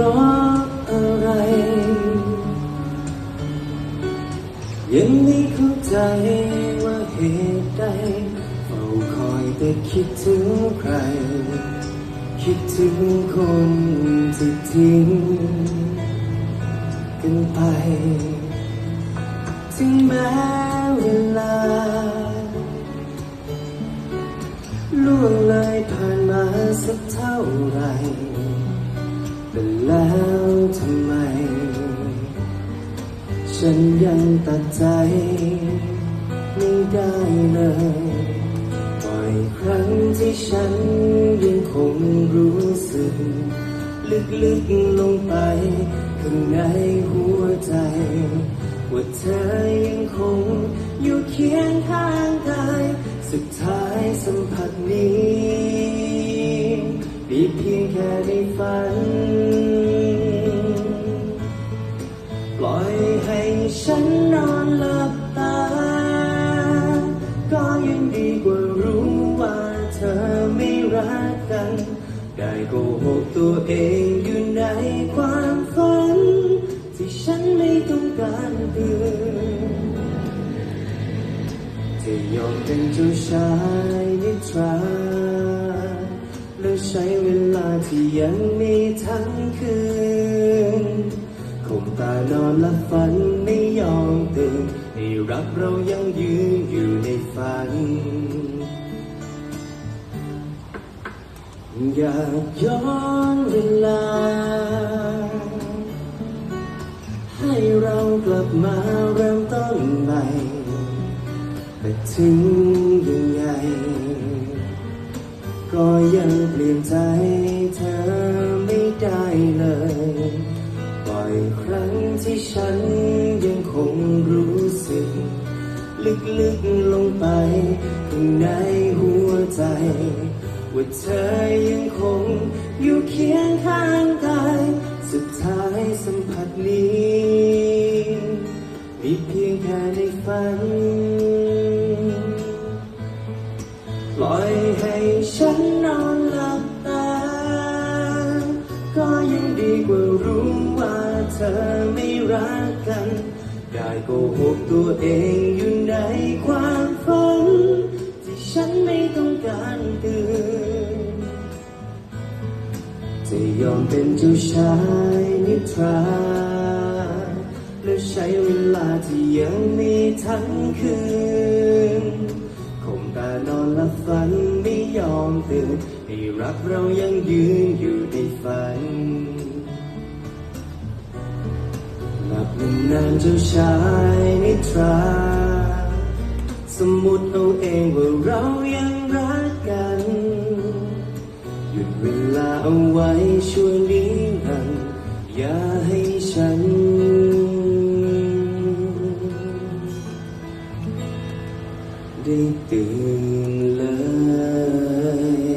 ราะอะไร ยังไม่เข้าใจว่าเหตุใดเฝ้าคอยแต่คิดถึงใคร คิดถึงคนที่ทิ้งกันไป ถึงแม้เวลา แต่แล้วทำไม ฉันยังตัดใจไม่ได้เลยบ่อยครั้งที่ฉันยังคงรู้สึก ลึกๆลงไป ข้างในหัวใจว่าเธอยังคงอยู่เคียงข้างกาย สุดท้ายสัมผัสนี้ มีเพียงแค่ในฝัน ปล่อยให้ฉันนอนหลับตา ก็ยังดีกว่ารู้ว่าเธอไม่รักกัน ได้โกหกตัวเองอยู่ในความฝัน ที่ฉันไม่ต้องการเตือนจะยอมเป็นเจ้าชายนิทรา ใช้เวลาที่ยังมีทั้งคืนคมตานอนและฝันไม่ยอมตื่นให้รักเรายังยืนอยู่ในฝัน อยากย้อนเวลา ให้เรากลับมาเริ่มต้นใหม่แต่ถึงยังไง ก็ยังเปลี่ยนใจเธอไม่ได้เลยบ่อยครั้งที่ฉันยังคงรู้สึก ลึกๆลงไปข้างในหัวใจ ว่าเธอยังคงอยู่เคียงข้างกายสุดท้ายสัมผัสนี้ มีเพียงแค่ในฝัน ปล่อยให้ฉันนอนหลับตา ก็ยังดีกว่ารู้ว่าเธอไม่รักกัน ได้โกหกตัวเองอยู่ในความฝันที่ฉันไม่ต้องการตือนจะยอมเป็นเจ้าชายนิทราและใช้เวลาที่ยังมีทั้งคืน คงตานอนและฝันไม่ยอมตื่นให้รักเรายังยืนอยู่ในฝันหลับนานเจ้าชายนิทรา สมมุติเอาเองว่าเรายังรักกัน หยุดเวลาเอาไว้ช่วยนิ đi từng lời.